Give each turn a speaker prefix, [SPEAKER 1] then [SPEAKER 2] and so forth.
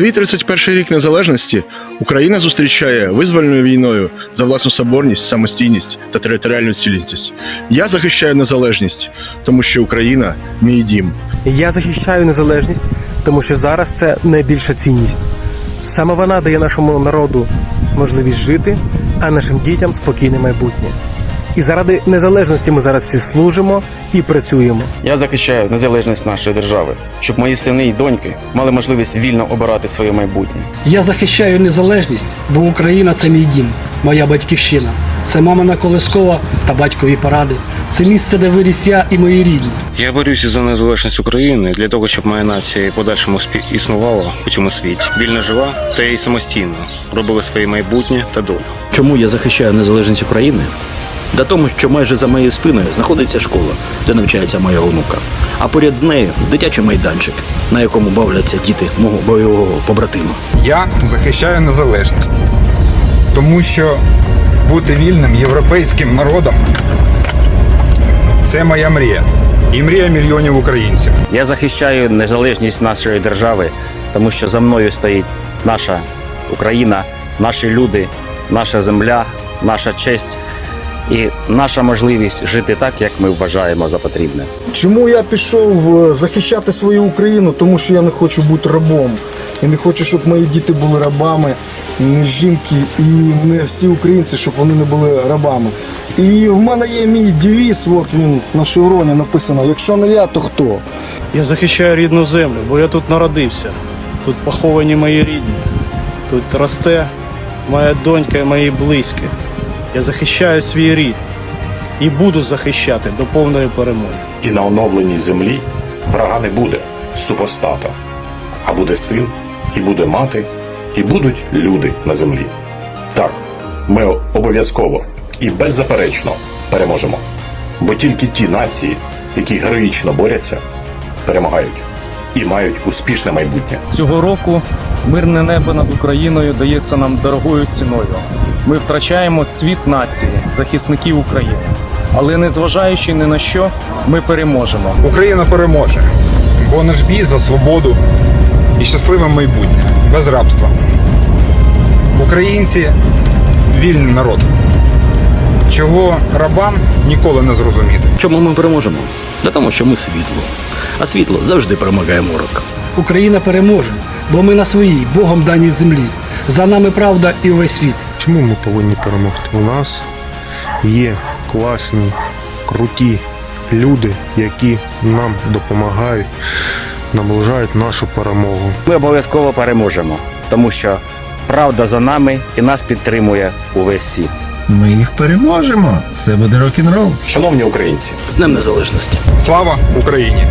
[SPEAKER 1] Свій 31 рік незалежності Україна зустрічає визвольною війною за власну соборність, самостійність та територіальну цілісність. Я захищаю незалежність, тому що Україна мій дім.
[SPEAKER 2] Я захищаю незалежність, тому що зараз це найбільша цінність. Саме вона дає нашому народу можливість жити, а нашим дітям спокійне майбутнє. І заради незалежності ми зараз всі служимо і працюємо.
[SPEAKER 3] Я захищаю незалежність нашої держави, щоб мої сини і доньки мали можливість вільно обирати своє майбутнє.
[SPEAKER 4] Я захищаю незалежність, бо Україна це мій дім, моя батьківщина. Це мамина колискова та батькові поради. Це місце, де виріс я і мої рідні.
[SPEAKER 5] Я борюся за незалежність України для того, щоб моя нація і подальшому існувала у цьому світі. Вільно жива та й самостійно робила своє майбутнє та долю.
[SPEAKER 6] Чому я захищаю незалежність України? Для тому, що майже за моєю спиною знаходиться школа, де навчається моя онука. А поряд з нею дитячий майданчик, на якому бавляться діти мого бойового побратима.
[SPEAKER 7] Я захищаю незалежність, тому що бути вільним європейським народом це моя мрія і мрія мільйонів українців.
[SPEAKER 3] Я захищаю незалежність нашої держави, тому що за мною стоїть наша Україна, наші люди, наша земля, наша честь наша можливість жити так, як ми вважаємо за потрібне.
[SPEAKER 8] Чому я пішов е, захищати свою Україну? Тому що я не хочу бути рабом. І не хочу, щоб мої діти були рабами, не жінки і не всі українці, щоб вони не були рабами. І в мене є мій девіз, от він на шевроні написано: якщо не я, то хто?
[SPEAKER 9] Я захищаю рідну землю, бо я тут народився. Тут поховані мої рідні. Тут росте моя донька і мої близькі. Я захищаю свій рід і буду захищати до повної перемоги.
[SPEAKER 10] І на оновленій землі врага не буде супостата, а буде син, і буде мати, і будуть люди на землі. Так, ми обов'язково і беззаперечно переможемо. Бо тільки ті нації, які героїчно борються, перемагають і мають успішне майбутнє.
[SPEAKER 11] Цього року мирне небо над Україною дається нам дорогою ціною. Ми втрачаємо цвіт нації, захисників України. Але незважаючи ні на що, ми переможемо.
[SPEAKER 7] Україна переможе, бо наш бій за свободу і щасливе майбутнє без рабства. Українці вільний народ, чого рабам ніколи не зрозуміти.
[SPEAKER 6] Чому ми переможемо? Для тому, що ми світло. А світло завжди перемагає морок.
[SPEAKER 4] Україна переможе, бо ми на своїй Богом даній землі. За нами правда і увесь світ.
[SPEAKER 9] Чому ми повинні перемогти? У нас є класні, круті люди, які нам допомагають, наближають нашу перемогу.
[SPEAKER 3] Ми обов'язково переможемо, тому що правда за нами і нас підтримує увесь світ.
[SPEAKER 8] Ми їх переможемо. Все буде рок-н-рол.
[SPEAKER 10] Шановні українці,
[SPEAKER 6] З Днем Незалежності!
[SPEAKER 7] Слава Україні!